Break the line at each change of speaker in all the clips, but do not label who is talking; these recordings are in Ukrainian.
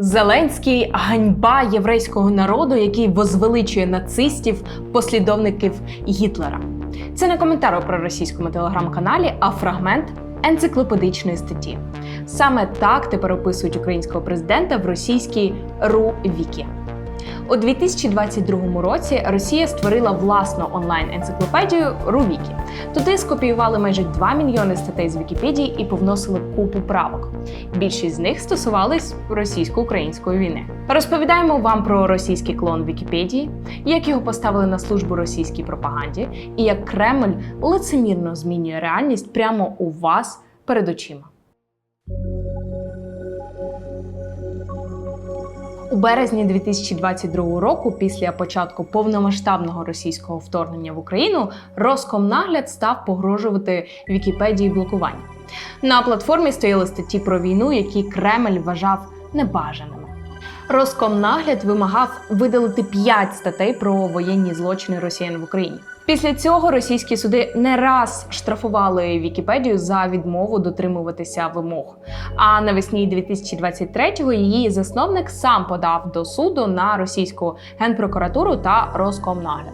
Зеленський ганьба єврейського народу, який возвеличує нацистів, послідовників Гітлера. Це не коментар у проросійському телеграм-каналі, а фрагмент енциклопедичної статті. Саме так тепер описують українського президента в російській РУ Вікі. У 2022 році Росія створила власну онлайн-енциклопедію Рувікі. Туди скопіювали майже 2 мільйони статей з Вікіпедії і повносили купу правок. Більшість з них стосувались російсько-української війни. Розповідаємо вам про російський клон Вікіпедії, як його поставили на службу російській пропаганді, і як Кремль лицемірно змінює реальність прямо у вас перед очима. У березні 2022 року, після початку повномасштабного російського вторгнення в Україну, Роскомнагляд став погрожувати Вікіпедії блокування. На платформі стояли статті про війну, які Кремль вважав небажаними. Роскомнагляд вимагав видалити 5 статей про воєнні злочини росіян в Україні. Після цього російські суди не раз штрафували Вікіпедію за відмову дотримуватися вимог. А навесні 2023-го її засновник сам подав до суду на російську генпрокуратуру та Роскомнагляд.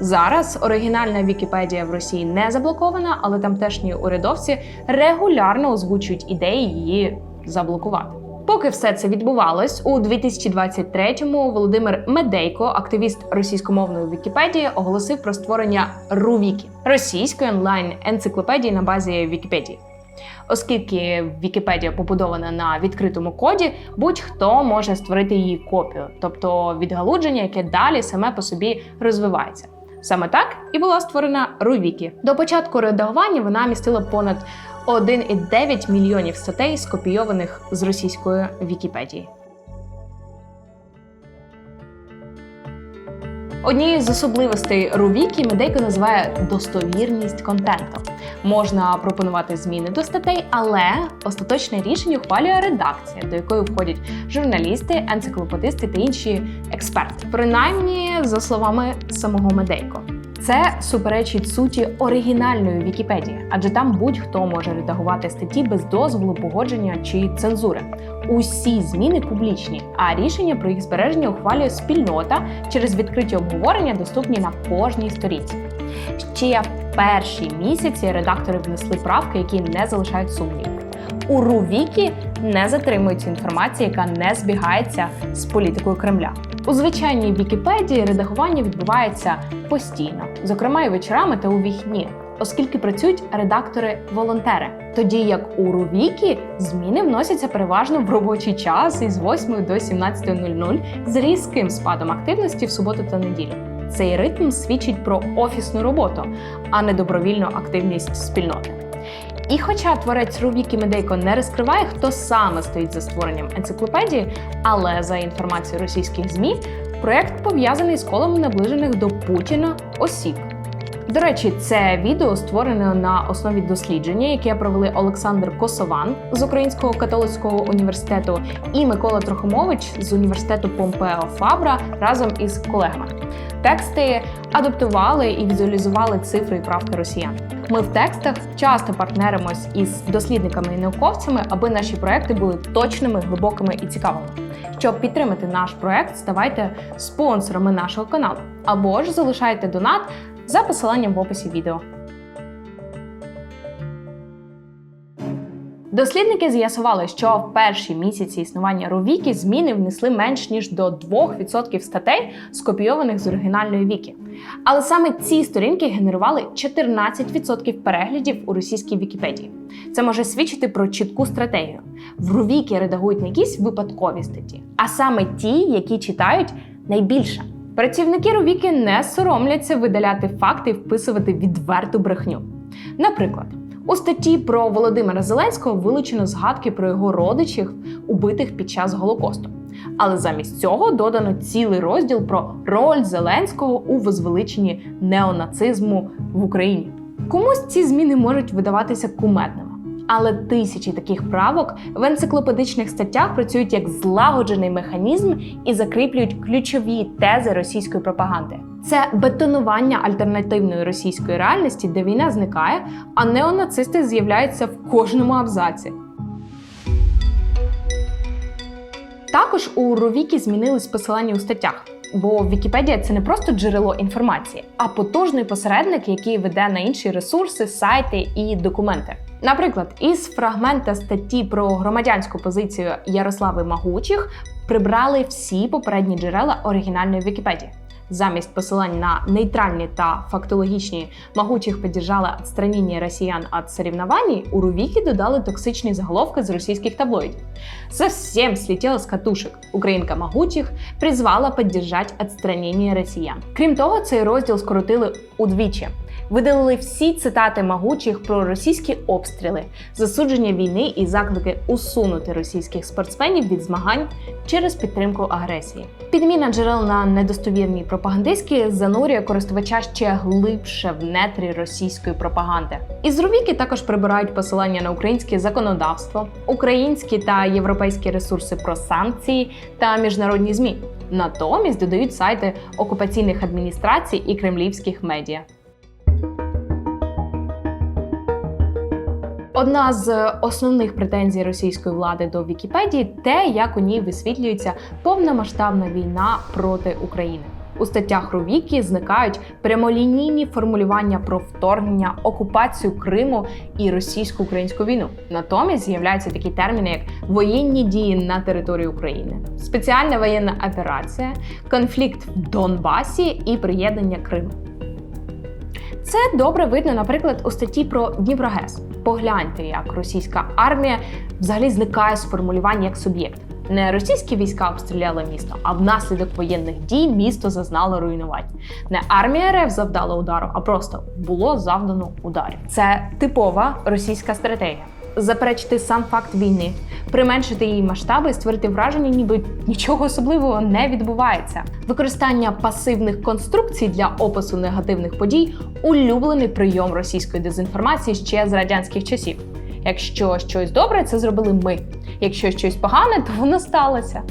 Зараз оригінальна Вікіпедія в Росії не заблокована, але тамтешні урядовці регулярно озвучують ідеї її заблокувати. Поки все це відбувалось, у 2023-му Володимир Медейко, активіст російськомовної Вікіпедії, оголосив про створення Рувікі російської онлайн-енциклопедії на базі Вікіпедії. Оскільки Вікіпедія побудована на відкритому коді, будь-хто може створити її копію, тобто відгалудження, яке далі саме по собі розвивається. Саме так і була створена Рувікі. До початку редагування вона містила понад 1,9 мільйонів статей, скопійованих з російської Вікіпедії. Однією з особливостей Рувікі Медейко називає достовірність контенту. Можна пропонувати зміни до статей, але остаточне рішення ухвалює редакція, до якої входять журналісти, енциклопедисти та інші експерти. Принаймні, за словами самого Медейко. Це суперечить суті оригінальної Вікіпедії, адже там будь-хто може редагувати статті без дозволу, погодження чи цензури. Усі зміни публічні, а рішення про їх збереження ухвалює спільнота через відкриті обговорення, доступні на кожній сторінці. Ще в перші місяці редактори внесли правки, які не залишають сумнівів. У Рувікі не затримується інформація, яка не збігається з політикою Кремля. У звичайній Вікіпедії редагування відбувається постійно, зокрема і вечорами та у вихідні, оскільки працюють редактори-волонтери. Тоді як у Рувікі зміни вносяться переважно в робочий час із 8 до 17.00 з різким спадом активності в суботу та неділю. Цей ритм свідчить про офісну роботу, а не добровільну активність спільноти. І хоча творець Рубіки Медейко не розкриває, хто саме стоїть за створенням енциклопедії, але за інформацією російських ЗМІ, проект пов'язаний з колом наближених до Путіна осіб. До речі, це відео створено на основі дослідження, яке провели Олександр Косован з Українського католицького університету і Микола Трохимович з університету Помпео Фабра разом із колегами. Тексти адаптували і візуалізували цифри і правки росіян. Ми в текстах часто партнеримось із дослідниками і науковцями, аби наші проекти були точними, глибокими і цікавими. Щоб підтримати наш проект, ставайте спонсорами нашого каналу або ж залишайте донат за посиланням в описі відео. Дослідники з'ясували, що в перші місяці існування Рувікі зміни внесли менш ніж до 2% статей, скопійованих з оригінальної віки. Але саме ці сторінки генерували 14% переглядів у російській Вікіпедії. Це може свідчити про чітку стратегію. В Рувікі редагують не якісь випадкові статті, а саме ті, які читають найбільше. Працівники Рувіки не соромляться видаляти факти і вписувати відверту брехню. Наприклад, у статті про Володимира Зеленського вилучено згадки про його родичів, убитих під час Голокосту. Але замість цього додано цілий розділ про роль Зеленського у возвеличенні неонацизму в Україні. Комусь ці зміни можуть видаватися кумедними. Але тисячі таких правок в енциклопедичних статтях працюють як злагоджений механізм і закріплюють ключові тези російської пропаганди. Це бетонування альтернативної російської реальності, де війна зникає, а неонацисти з'являються в кожному абзаці. Також у Ровікі змінились посилання у статтях. Бо Вікіпедія це не просто джерело інформації, а потужний посередник, який веде на інші ресурси, сайти і документи. Наприклад, із фрагмента статті про громадянську позицію Ярослави Магучих прибрали всі попередні джерела оригінальної Вікіпедії. Замість посилань на нейтральні та фактологічні могучих поддержала відстранення росіян від соревнований, у Рувіки додали токсичні заголовки з російських таблоїдів. Совсем слетела з катушек. Українка Могучих призвала підтримати відстранення росіян. Крім того, цей розділ скоротили удвічі. Видалили всі цитати могучих про російські обстріли, засудження війни і заклики усунути російських спортсменів від змагань через підтримку агресії. Підміна джерел на недостовірні пропагандистські занурює користувача ще глибше в нетрі російської пропаганди. Із Рувіки також прибирають посилання на українське законодавство, українські та європейські ресурси про санкції та міжнародні змі. Натомість додають сайти окупаційних адміністрацій і кремлівських медіа. Одна з основних претензій російської влади до Вікіпедії те, як у ній висвітлюється повномасштабна війна проти України. У статтях Рувікі зникають прямолінійні формулювання про вторгнення, окупацію Криму і російсько-українську війну. Натомість з'являються такі терміни, як воєнні дії на території України, спеціальна воєнна операція, конфлікт в Донбасі і приєднання Криму. Це добре видно, наприклад, у статті про Дніпрогес. Погляньте, як російська армія взагалі зникає з формулювань як суб'єкт. Не російські війська обстріляли місто, а внаслідок воєнних дій місто зазнало руйнувань. Не армія РФ завдала удару, а просто було завдано ударів. Це типова російська стратегія. Заперечити сам факт війни, применшити її масштаби і створити враження, ніби нічого особливого не відбувається. Використання пасивних конструкцій для опису негативних подій улюблений прийом російської дезінформації ще з радянських часів. Якщо щось добре, це зробили ми. Якщо щось погане, то воно сталося.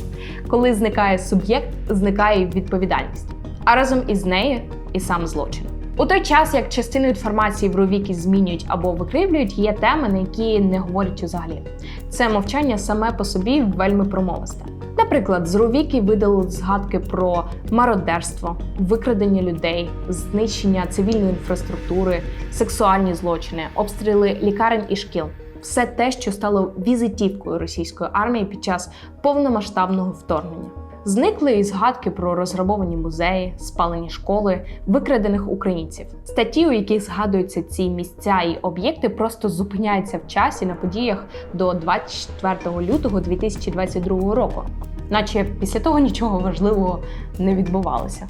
Коли зникає суб'єкт, зникає відповідальність. А разом із нею і сам злочин. У той час, як частину інформації в ровіки змінюють або викривлюють, є теми, на які не говорять взагалі. Це мовчання саме по собі вельми промовисте. Наприклад, з Ровіки видали згадки про мародерство, викрадення людей, знищення цивільної інфраструктури, сексуальні злочини, обстріли лікарень і шкіл. Все те, що стало візитівкою російської армії під час повномасштабного вторгнення. Зникли і згадки про розграбовані музеї, спалені школи, викрадених українців. Статті, у яких згадуються ці місця і об'єкти, просто зупиняються в часі на подіях до 24 лютого 2022 року, наче після того нічого важливого не відбувалося.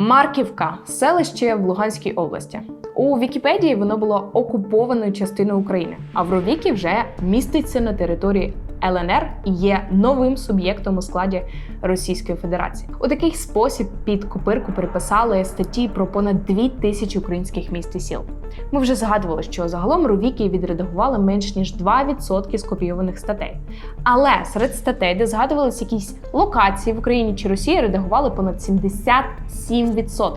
Марківка селище в Луганській області. У Вікіпедії воно було окупованою частиною України, а в Ровікі вже міститься на території ЛНР є новим суб'єктом у складі Російської Федерації. У такий спосіб під копирку переписали статті про понад дві тисячі українських міст і сіл. Ми вже згадували, що загалом Ровіки відредагували менш ніж 2% скопійованих статей. Але серед статей, де згадувалися якісь локації в Україні чи Росії, редагували понад 77%.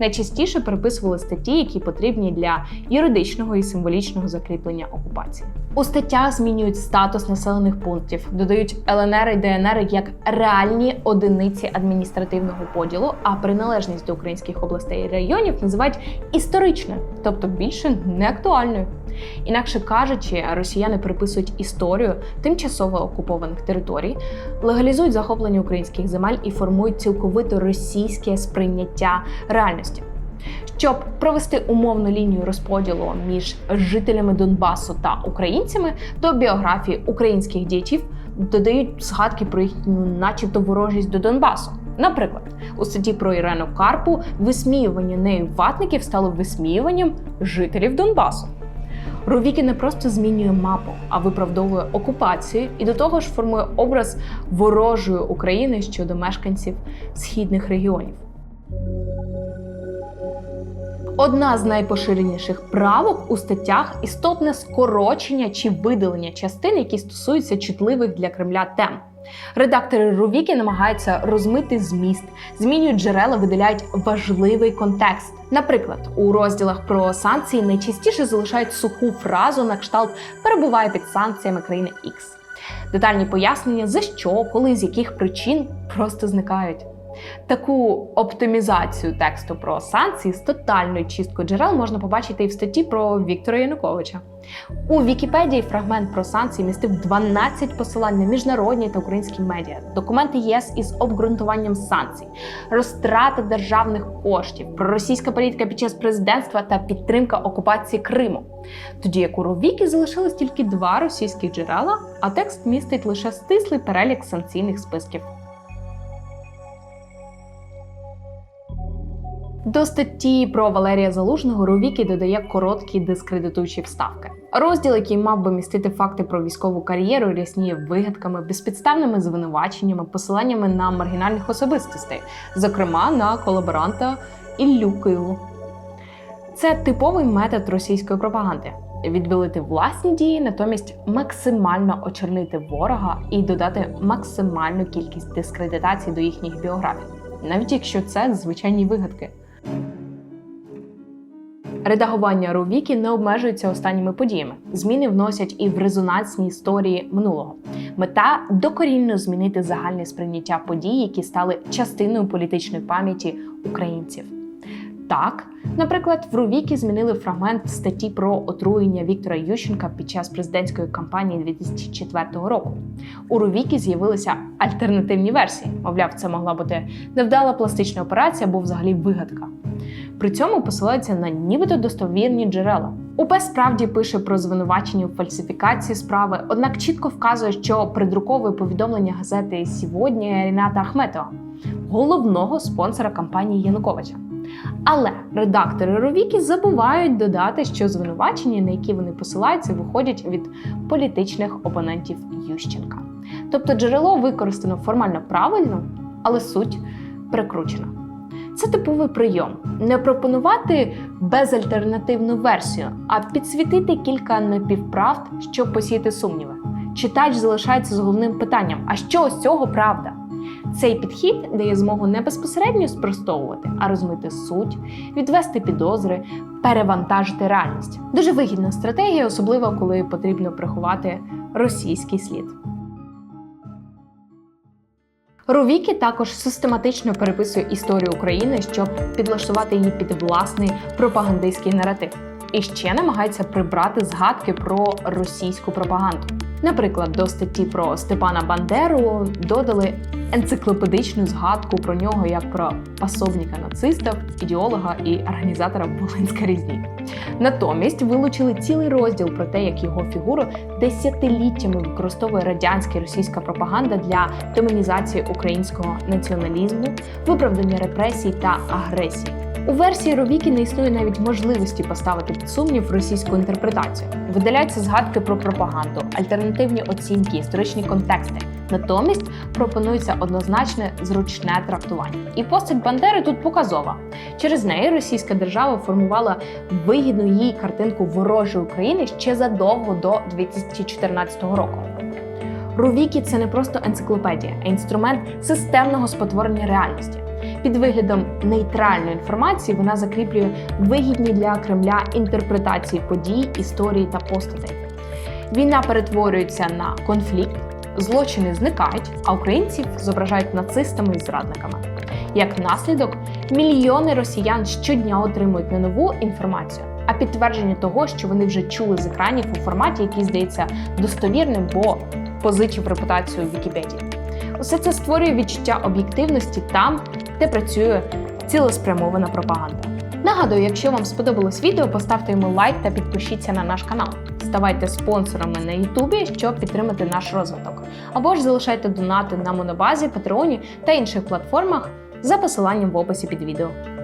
Найчастіше переписували статті, які потрібні для юридичного і символічного закріплення окупації. У статтях змінюють статус населених пунктів, додають ЛНР і ДНР як реальні одиниці адміністративного поділу, а приналежність до українських областей і районів називають історичною, тобто більше не актуальною. Інакше кажучи, росіяни приписують історію тимчасово окупованих територій, легалізують захоплення українських земель і формують цілковито російське сприйняття реальності. Щоб провести умовну лінію розподілу між жителями Донбасу та українцями, до біографії українських діячів додають згадки про їхню, начебто, ворожість до Донбасу. Наприклад, у статті про Ірену Карпу висміювання нею ватників стало висміюванням жителів Донбасу. Ровіки не просто змінює мапу, а виправдовує окупацію і до того ж формує образ ворожої України щодо мешканців східних регіонів. Одна з найпоширеніших правок у статтях істотне скорочення чи видалення частин, які стосуються чутливих для Кремля тем. Редактори Рувіки намагаються розмити зміст, змінюють джерела, виділяють важливий контекст. Наприклад, у розділах про санкції найчастіше залишають суху фразу на кшталт перебуває під санкціями країни X. Детальні пояснення за що, коли, з яких причин просто зникають. Таку оптимізацію тексту про санкції з тотальною чисткою джерел можна побачити і в статті про Віктора Януковича. У Вікіпедії фрагмент про санкції містив 12 посилань на міжнародні та українські медіа, документи ЄС із обґрунтуванням санкцій, розтрата державних коштів, проросійська політика під час президентства та підтримка окупації Криму. Тоді як у Ровіки залишилось тільки два російських джерела, а текст містить лише стислий перелік санкційних списків. До статті про Валерія Залужного Ровікі додає короткі дискредитуючі вставки. Розділ, який мав би містити факти про військову кар'єру, рясніє вигадками, безпідставними звинуваченнями, посиланнями на маргінальних особистостей, зокрема на колаборанта Іллю Киву. Це типовий метод російської пропаганди. Відбілити власні дії, натомість максимально очернити ворога і додати максимальну кількість дискредитацій до їхніх біографій, навіть якщо це звичайні вигадки. Редагування Рувіки не обмежується останніми подіями. Зміни вносять і в резонансні історії минулого. Мета докорінно змінити загальне сприйняття подій, які стали частиною політичної пам'яті українців. Так, наприклад, в Рувікі змінили фрагмент статті про отруєння Віктора Ющенка під час президентської кампанії 2004 року. У Рувікі з'явилися альтернативні версії. Мовляв, це могла бути невдала пластична операція або взагалі вигадка. При цьому посилаються на нібито достовірні джерела. УП справді пише про звинувачення у фальсифікації справи, однак чітко вказує, що придруковує повідомлення газети «Сьогодні» Ріната Ахметова, головного спонсора кампанії Януковича. Але редактори Ровіки забувають додати, що звинувачення, на які вони посилаються, виходять від політичних опонентів Ющенка. Тобто джерело використано формально правильно, але суть перекручена. Це типовий прийом не пропонувати безальтернативну версію, а підсвітити кілька напівправд, щоб посіяти сумніви. Читач залишається з головним питанням: а що з цього правда? Цей підхід дає змогу не безпосередньо спростовувати, а розмити суть, відвести підозри, перевантажити реальність. Дуже вигідна стратегія, особливо коли потрібно приховати російський слід. Рувікі також систематично переписує історію України, щоб підлаштувати її під власний пропагандистський наратив. І ще намагається прибрати згадки про російську пропаганду. Наприклад, до статті про Степана Бандеру додали енциклопедичну згадку про нього як про пасовника нацистів, ідеолога і організатора Волинська різні. Натомість вилучили цілий розділ про те, як його фігуру десятиліттями використовує радянська і російська пропаганда для демонізації українського націоналізму, виправдання репресій та агресії. У версії Ровіки не існує навіть можливості поставити під сумнів російську інтерпретацію. Видаляються згадки про пропаганду, альтернативні оцінки, історичні контексти. Натомість пропонується однозначне зручне трактування. І постать Бандери тут показова. Через неї російська держава формувала вигідну їй картинку ворожої України ще задовго до 2014 року. Рувікі це не просто енциклопедія, а інструмент системного спотворення реальності. Під виглядом нейтральної інформації вона закріплює вигідні для Кремля інтерпретації подій, історії та постатей. Війна перетворюється на конфлікт, злочини зникають, а українців зображають нацистами і зрадниками. Як наслідок, мільйони росіян щодня отримують не нову інформацію, а підтвердження того, що вони вже чули з екранів у форматі, який здається достовірним, бо позичив репутацію Вікіпедії. Усе це створює відчуття об'єктивності там, де працює цілеспрямована пропаганда. Нагадую, якщо вам сподобалось відео, поставте йому лайк та підпишіться на наш канал. Ставайте спонсорами на Ютубі, щоб підтримати наш розвиток. Або ж залишайте донати на Монобазі, Патреоні та інших платформах за посиланням в описі під відео.